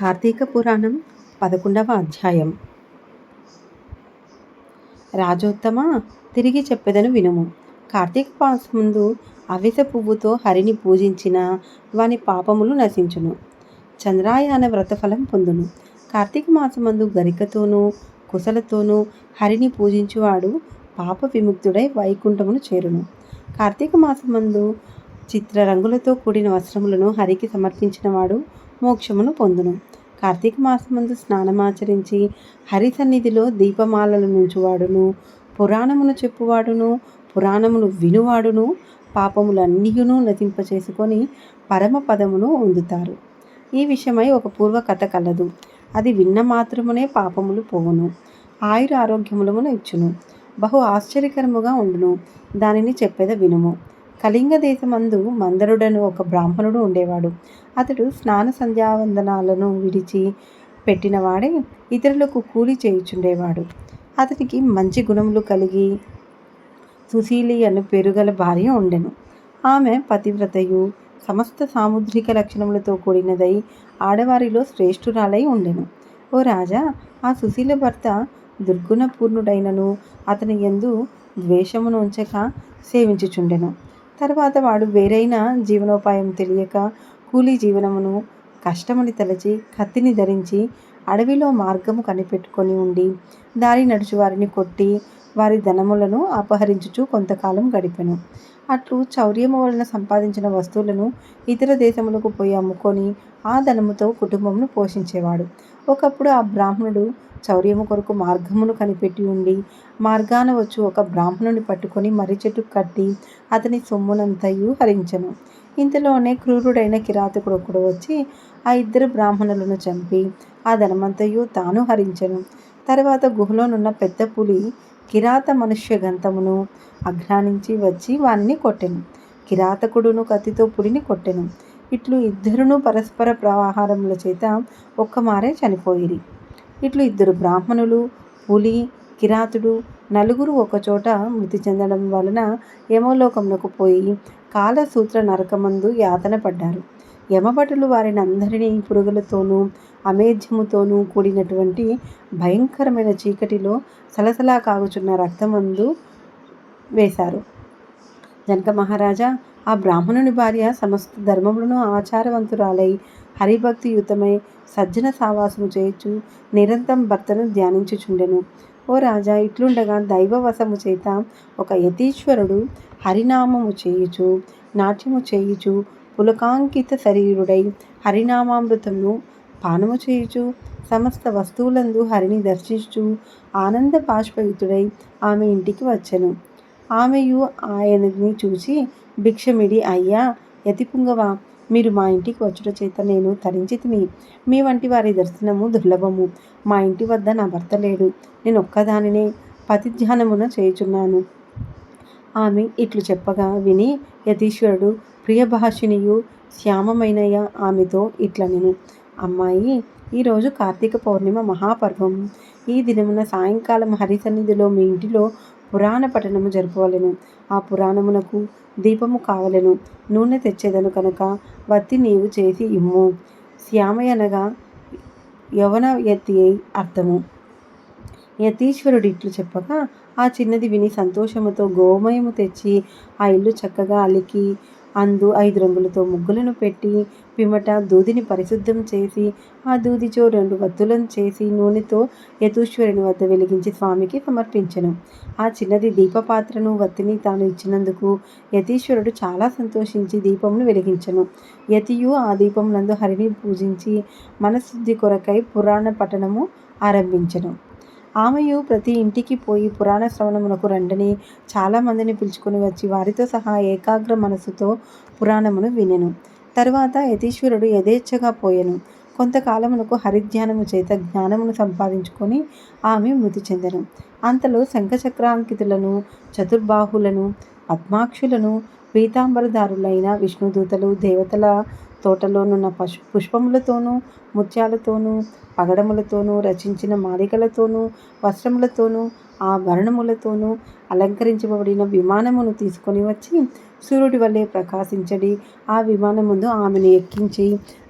కార్తీక పురాణం పదకొండవ అధ్యాయం. రాజోత్తమ తిరిగి చెప్పేదను వినుము. కార్తీక మాసం ముందు అవిస పువ్వుతో హరిని పూజించిన వాని పాపములు నశించును. చంద్రాయాన వ్రతఫలం పొందును. కార్తీక మాసమందు గరికతోనూ కుశలతోనూ హరిని పూజించువాడు పాప విముక్తుడై వైకుంఠమును చేరును. కార్తీక మాసమందు చిత్రరంగులతో కూడిన వస్త్రములను హరికి సమర్పించినవాడు మోక్షమును పొందును. కార్తీక మాసమందు స్నానమాచరించి హరిసన్నిధిలో దీపమాలలు నుంచువాడును పురాణమును చెప్పువాడును పురాణమును వినువాడును పాపములన్నీయును నతింపచేసుకొని పరమ పదమును పొందుతారు ఈ విషయమై ఒక పూర్వ కథ కలదు. అది విన్న మాత్రమునే పాపములు పోవును. ఆయుర ఆరోగ్యములమును ఇచ్చును. బహు ఆశ్చర్యకరముగా ఉండును. దానిని చెప్పేద వినుము. కళింగ దేశమందు మందరుడను ఒక బ్రాహ్మణుడు ఉండేవాడు. అతడు స్నాన సంధ్యావందనాలను విడిచి పెట్టినవాడే ఇతరులకు కూలి చేయుచుండేవాడు. అతనికి మంచి గుణములు కలిగి సుశీలి అను పెరుగల భార్య ఉండెను. ఆమె పతివ్రతయు సమస్త సాముద్రిక లక్షణములతో కూడినదై ఆడవారిలో శ్రేష్ఠురాలై ఉండెను. ఓ రాజా ఆ సుశీల భర్త దుర్గుణపూర్ణుడైనను అతని ఎందు ద్వేషమును ఉంచక సేవించుచుండెను. తర్వాత వాడు వేరైన జీవనోపాయం తెలియక కూలీ జీవనమును కష్టమని తలచి కత్తిని ధరించి అడవిలో మార్గము కనిపెట్టుకొని ఉండి దారి నడుచు వారిని కొట్టి వారి ధనములను అపహరించుచు కొంతకాలం గడిపెను. అట్లు చౌర్యము వలన సంపాదించిన వస్తువులను ఇతర దేశములకు పోయి అమ్ముకొని ఆ ధనముతో కుటుంబమును పోషించేవాడు. ఒకప్పుడు ఆ బ్రాహ్మణుడు చౌర్యము కొరకు మార్గమును కనిపెట్టి ఉండి మార్గాన వచ్చు ఒక బ్రాహ్మణుని పట్టుకొని మర్రి చెట్టు కట్టి అతని సొమ్మునంతయు హరించెను. ఇంతలోనే క్రూరుడైన కిరాతకుడు ఒకడు వచ్చి ఆ ఇద్దరు బ్రాహ్మణులను చంపి ఆ ధనమంతయు తాను హరించను. తర్వాత గుహలోనున్న పెద్ద పులి కిరాత మనుష్య గంతమును అఘ్రానించి వచ్చి వానిని కొట్టెను. కిరాతకుడును కత్తితో పులిని కొట్టెను. ఇట్లు ఇద్దరును పరస్పర ప్రవాహారముల చేత ఒక్కమారే చనిపోయిరి. ఇట్లు ఇద్దరు బ్రాహ్మణులు పులి కిరాతుడు నలుగురు ఒకచోట మృతి చెందడం వలన యమలోకమునకు పోయి కాలసూత్ర నరకమందు యాతన పడ్డారు. యమభటులు వారిని అందరినీ పురుగులతోనూ అమేధ్యముతోనూ కూడినటువంటి భయంకరమైన చీకటిలో సలసలా కాగుచున్న రక్తమందు వేశారు. జనక మహారాజా ఆ బ్రాహ్మణుని భార్య సమస్త ధర్మములను ఆచారవంతురాలై హరిభక్తియుతమై సజ్జన సావాసము చేయొచ్చు నిరంతరం భర్తను ధ్యానించుచుండెను. ఓ రాజా ఇట్లుండగా దైవవశము చేత ఒక యతీశ్వరుడు హరినామము చేయుచు నాట్యము చేయుచు పులకాంకిత శరీరుడై హరినామామృతమును పానము చేయుచు సమస్త వస్తువులందు హరిని దర్శించు ఆనంద బాష్పయుతుడై ఆమె ఇంటికి వచ్చెను. ఆమెయు ఆయనని చూసి భిక్షమిడి అయ్యా యతిపుంగవ మీరు మా ఇంటికి వచ్చుట చేత నేను తరించితిని మీ వంటి వారి దర్శనము దుర్లభము. మా ఇంటి వద్ద నా భర్త లేడు. నేను ఒక్కదానినే పతిధ్యానమున చేయుచున్నాను. ఆమె ఇట్లు చెప్పగా విని యతీశ్వరుడు ప్రియభాషిణియు శ్యామమైనయ ఆమెతో ఇట్ల నేను. అమ్మాయి ఈరోజు కార్తీక పౌర్ణిమ మహాపర్వం. ఈ దినమున సాయంకాలం హరిసన్నిధిలో మీ ఇంటిలో పురాణ పఠనము జరపవలెను. ఆ పురాణమునకు దీపము కావలెను. నూనె తెచ్చేదను కనుక వత్తి నీవు చేసి ఇమ్ము. శ్యామయనగా యవన యతి అర్థము. యతీశ్వరుడు ఇట్లు చెప్పగా ఆ చిన్నది విని సంతోషముతో గోమయము తెచ్చి ఆ ఇల్లు చక్కగా అలికి అందు ఐదు రంగులతో ముగ్గులను పెట్టి పిమ్మట దూదిని పరిశుద్ధం చేసి ఆ దూదిచో రెండు వత్తులను చేసి నూనెతో యతీశ్వరుని వద్ద వెలిగించి స్వామికి సమర్పించను. ఆ చిన్నది దీపపాత్రను వత్తిని తాను ఇచ్చినందుకు యతీశ్వరుడు చాలా సంతోషించి దీపమును వెలిగించను. యతియు ఆ దీపమునందు హరిని పూజించి మనశుద్ధి కొరకై పురాణ పఠనము ఆరంభించెను. ఆమెయు ప్రతి ఇంటికి పోయి పురాణ శ్రవణమునకు రండని చాలామందిని పిలుచుకొని వచ్చి వారితో సహా ఏకాగ్ర మనసుతో పురాణమును వినెను. తరువాత యతీశ్వరుడు యథేచ్ఛగా పోయెను. కొంతకాలమునకు హరిధ్యానము చేత జ్ఞానమును సంపాదించుకొని ఆమె మృతి చెందను. అంతలో శంఖచక్రాంకితులను చతుర్బాహులను పద్మాక్షులను పీతాంబరదారులైన విష్ణుదూతలు దేవతల తోటలోనున్న పశు పుష్పములతోనూ ముత్యాలతోనూ పగడములతోనూ రచించిన మాలికలతోనూ వస్త్రములతోనూ ఆభరణములతోనూ అలంకరించబడిన విమానమును తీసుకొని వచ్చి సూర్యుడి వల్లే ప్రకాశించడి ఆ విమానముందు ఆమెను ఎక్కించి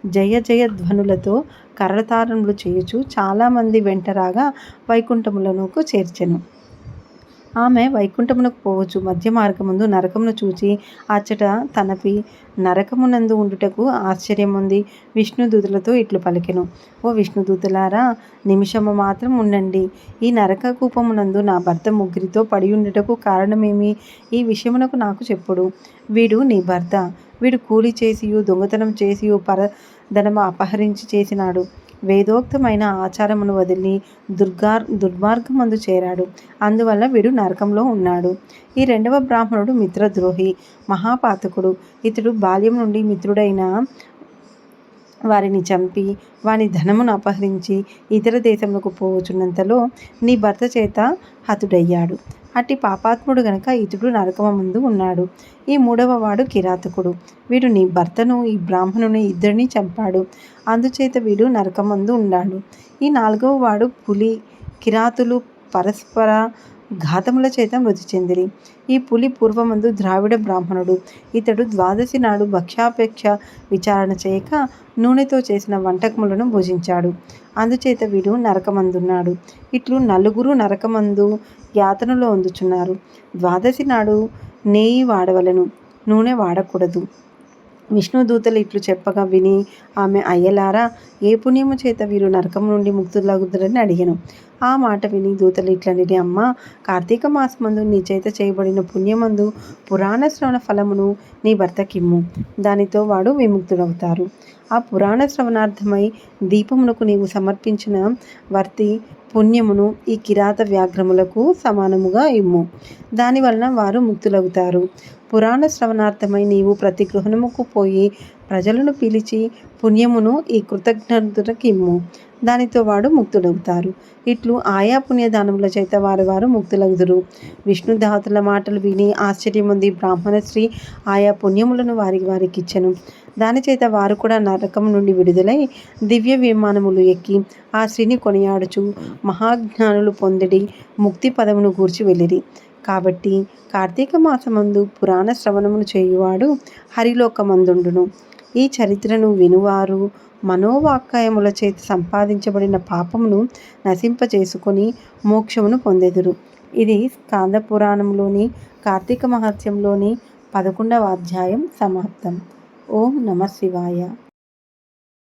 జయ జయ ధ్వనులతో కరతారములు చేయుచు చాలామంది వెంటరాగా వైకుంఠములనుకు చేర్చెను. ఆమె వైకుంఠమునకు పోవచ్చు. మధ్య మార్గముందు నరకమును చూచి అచ్చట తనపి నరకమునందు ఉండుటకు ఆశ్చర్యముంది. విష్ణుదూతులతో ఇట్లు పలికెను. ఓ విష్ణుదూతులారా నిమిషము మాత్రం ఉండండి. ఈ నరక కూపమునందు నా భర్త ముగ్గురితో పడి ఉండుటకు కారణమేమి? ఈ విషయమునకు నాకు చెప్పుడు. వీడు నీ భర్త. వీడు కూలి చేసియు దొంగతనం చేసియు పరధనము అపహరించి చేసినాడు. వేదోక్తమైన ఆచారమును వదిలి దుర్గార్ దుర్మార్గమందు చేరాడు. అందువల్ల వీడు నరకంలో ఉన్నాడు. ఈ రెండవ బ్రాహ్మణుడు మిత్రద్రోహి మహాపాతకుడు. ఇతడు బాల్యం నుండి మిత్రుడైన వారిని చంపి వాని ధనమును అపహరించి ఇతర దేశములకు పోవచ్చున్నంతలో నీ భర్త చేత హతుడయ్యాడు. అట్టి పాపాత్ముడు గనక ఇతడు నరకమ ముందు ఉన్నాడు. ఈ మూడవ వాడు కిరాతకుడు. వీడు నీ భర్తను ఈ బ్రాహ్మణుని ఇద్దరిని చంపాడు. అందుచేత వీడు నరకమందు ఉన్నాడు ఈ నాలుగవ వాడు పులి. కిరాతులు పరస్పర ఘాతముల చేత మృతి చెందిరి. ఈ పులి పూర్వమందు ద్రావిడ బ్రాహ్మణుడు. ఇతడు ద్వాదశి నాడు భక్ష్యాపేక్ష విచారణ చేయక నూనెతో చేసిన వంటకములను భుజించాడు. అందుచేత వీడు నరకమందున్నాడు. ఇట్లు నలుగురు నరకమందు యాతనలో అందుచున్నారు. ద్వాదశి నాడు నెయ్యి వాడవలను. నూనె వాడకూడదు. విష్ణుదూతలు ఇట్లు చెప్పగా విని ఆమె అయ్యలారా ఏ పుణ్యము చేత వీరు నరకం నుండి ముక్తులగుదరని అడిగాను. ఆ మాట విని దూతలు ఇట్లనిది అమ్మ కార్తీక మాసమందు నీ చేత చేయబడిన పుణ్యమందు పురాణ శ్రవణ ఫలమును నీ భర్తకిమ్ము. దానితో వాడు విముక్తుడవుతారు. ఆ పురాణ శ్రవణార్థమై దీపమునకు నీవు సమర్పించిన వర్తి పుణ్యమును ఈ కిరాత వ్యాఘ్రములకు సమానముగా ఇమ్ము. దానివలన వారు ముక్తులవుతారు. పురాణ శ్రవణార్థమై నీవు ప్రతి గృహణముకు పోయి ప్రజలను పిలిచి పుణ్యమును ఈ కృతజ్ఞతకిమ్ము. దానితో వాడు ముక్తుడవుతారు. ఇట్లు ఆయా పుణ్యదానముల చేత వారు వారు ముక్తులగుదురు. విష్ణుదాతుల మాటలు విని ఆశ్చర్యముంది బ్రాహ్మణ స్త్రీ ఆయా పుణ్యములను వారికి వారికి ఇచ్చను దాని చేత వారు కూడా నరకం నుండి విడుదలై దివ్య విమానములు ఎక్కి ఆ స్త్రీని కొనియాడుచు మహాజ్ఞానులు పొందిడి ముక్తి పదమును గూర్చి వెళ్ళిరి. కాబట్టి కార్తీక మాసమందు పురాణ శ్రవణమును చేయువాడు హరిలోకమందుండును. ఈ చరిత్రను వినువారు. మనోవాక్కాయముల చేతి సంపాదించబడిన పాపమును నశింపచేసుకొని మోక్షమును పొందెదురు. ఇది స్కాంద పురాణంలోని కార్తీక మహత్యంలోని పదకొండవ అధ్యాయం సమాప్తం. ఓం నమ శివాయ.